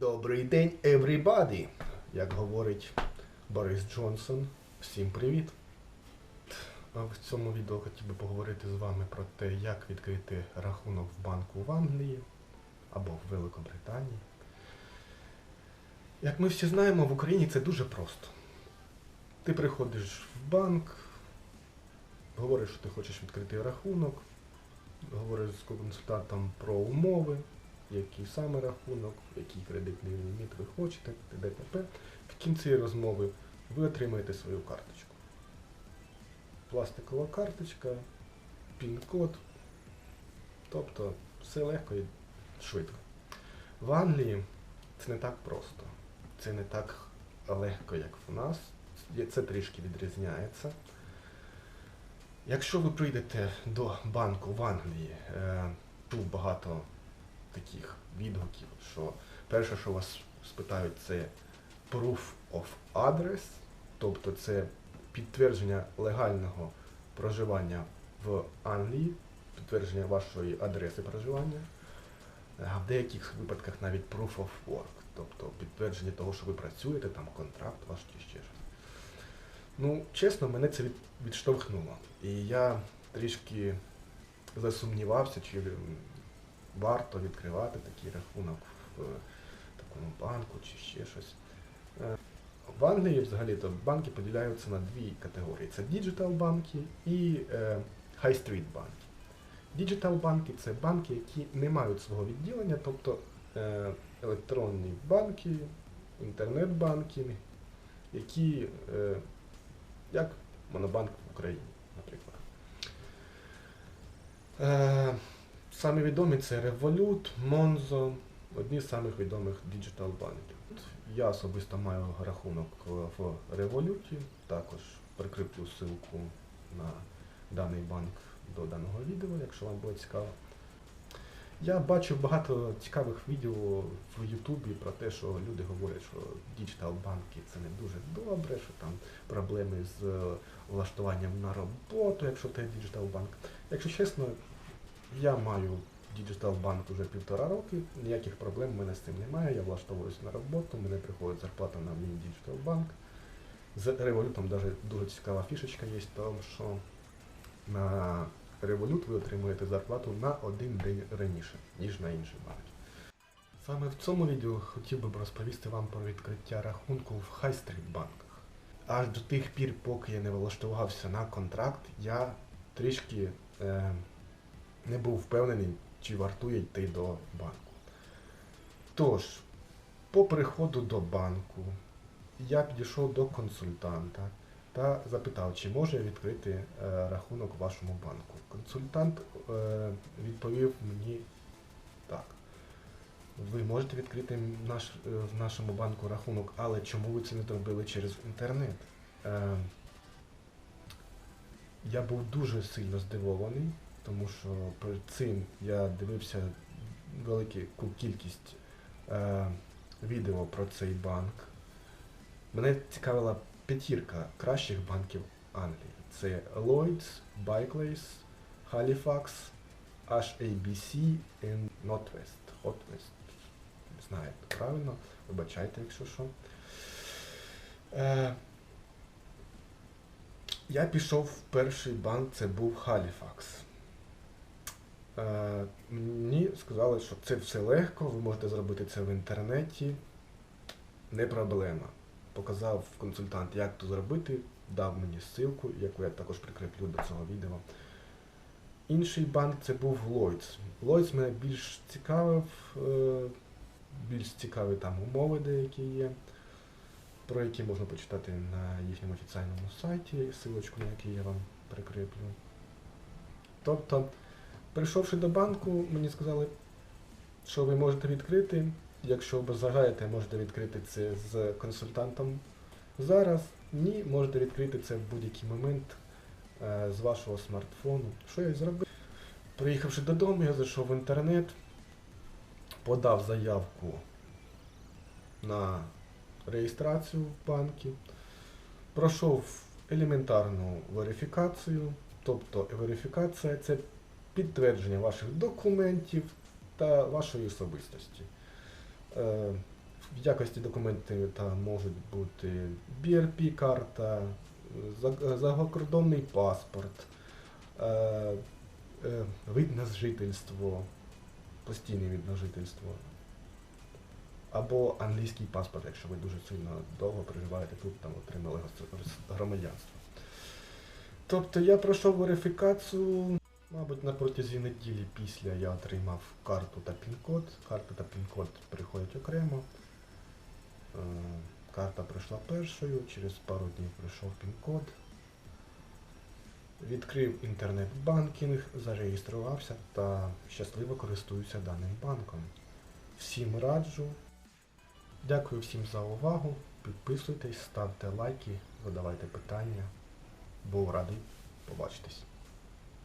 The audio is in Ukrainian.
Добрий день, everybody! Як говорить Борис Джонсон, всім привіт! В цьому відео хотів би поговорити з вами про те, як відкрити рахунок в банку в Англії або в Великобританії. Як ми всі знаємо, в Україні це дуже просто. Ти приходиш в банк, говориш, що ти хочеш відкрити рахунок, говориш з консультантом про умови, який саме рахунок, який кредитний ліміт ви хочете, т.д. В кінці розмови ви отримаєте свою карточку. Пластикова карточка, пін-код. Тобто все легко і швидко. В Англії це не так просто. Це не так легко, як в нас. Це трішки відрізняється. Якщо ви прийдете до банку в Англії, е, чув багато таких відгуків, що перше, що вас спитають, це proof of address, тобто це підтвердження легального проживання в Англії, підтвердження вашої адреси проживання. А в деяких випадках навіть proof of work, тобто підтвердження того, що ви працюєте, там контракт ваш чи ще щось. Ну, чесно, мене це від, відштовхнуло. І я трішки засумнівався, чи варто відкривати такий рахунок в е, такому банку чи ще щось. Е, В Англії взагалі-то банки поділяються на дві категорії: це діджитал банки і е, хай-стріт банки. Діджитал банки це банки, які не мають свого відділення, тобто е, електронні банки, інтернет-банки, які е, як Монобанк в Україні, наприклад. Самі відомі це Revolut, Monzo, одні з самих відомих діджитал банків. Я особисто маю рахунок в Revolut, також прикріплю ссылку на даний банк до даного відео, якщо вам буде цікаво. Я бачив багато цікавих відео в Ютубі про те, що люди говорять, що діджитал банки це не дуже добре, що там проблеми з е, влаштуванням на роботу, якщо це діджитал банк. Якщо чесно, я маю діджитал банк вже півтора роки, ніяких проблем в мене з цим немає. Я влаштовуюсь на роботу, мене приходить зарплата на мій діджитал банк. З Revolut даже дуже цікава фішечка є, тому що на Revolut ви отримуєте зарплату на один день раніше, ніж на інші банки. Саме в цьому відео хотів би розповісти вам про відкриття рахунку в хай-стріт банках. Аж до тих пір, поки я не влаштувався на контракт, я трішки е, не був впевнений, чи вартує йти до банку. Тож, по приходу до банку, я підійшов до консультанта та запитав, чи може я відкрити е, рахунок в вашому банку. Консультант е, відповів мені так. Ви можете відкрити наш, е, в нашому банку рахунок, але чому ви це не зробили через інтернет? Е, я був дуже сильно здивований, тому що перед цим я дивився велику кількість е, відео про цей банк. Мене цікавила п'ятірка кращих банків Англії. Це Lloyds, Barclays, Halifax, HABC і Northwest. Hotwest. Не знаю, правильно, вибачайте, якщо що. Е, я пішов в перший банк, це був Halifax. Е, мені сказали, що це все легко, ви можете зробити це в інтернеті. Не проблема. Показав консультант, як то зробити, дав мені ссылку, яку я також прикріплю до цього відео. Інший банк це був Lloyds. Lloyds мене більш цікавив, е, більш цікаві там умови деякі є, про які можна почитати на їхньому офіційному сайті, ссылочку на який я вам прикріплю. Тобто, прийшовши до банку, мені сказали, що ви можете відкрити. Якщо бажаєте, можете відкрити це з консультантом зараз. Ні, можете відкрити це в будь-який момент е, з вашого смартфону. Що я зробив? Приїхавши додому, я зайшов в інтернет, подав заявку на реєстрацію в банкі, пройшов елементарну верифікацію, тобто верифікація це підтвердження ваших документів та вашої особистості. Е, В якості документів можуть бути BRP-карта, закордонний паспорт, е, е, вид на жительство, постійне вид на жительство. Або англійський паспорт, якщо ви дуже сильно довго проживаєте тут, там отримали громадянство. Тобто я пройшов верифікацію, мабуть, на протязі неділі після я отримав карту та пін-код. Карта та пін-код приходять окремо. Е, Карта прийшла першою, через пару днів прийшов пін-код. Відкрив інтернет-банкінг, зареєструвався та щасливо користуюся даним банком. Всім раджу. Дякую всім за увагу. Підписуйтесь, ставте лайки, задавайте питання. Був радий побачитись.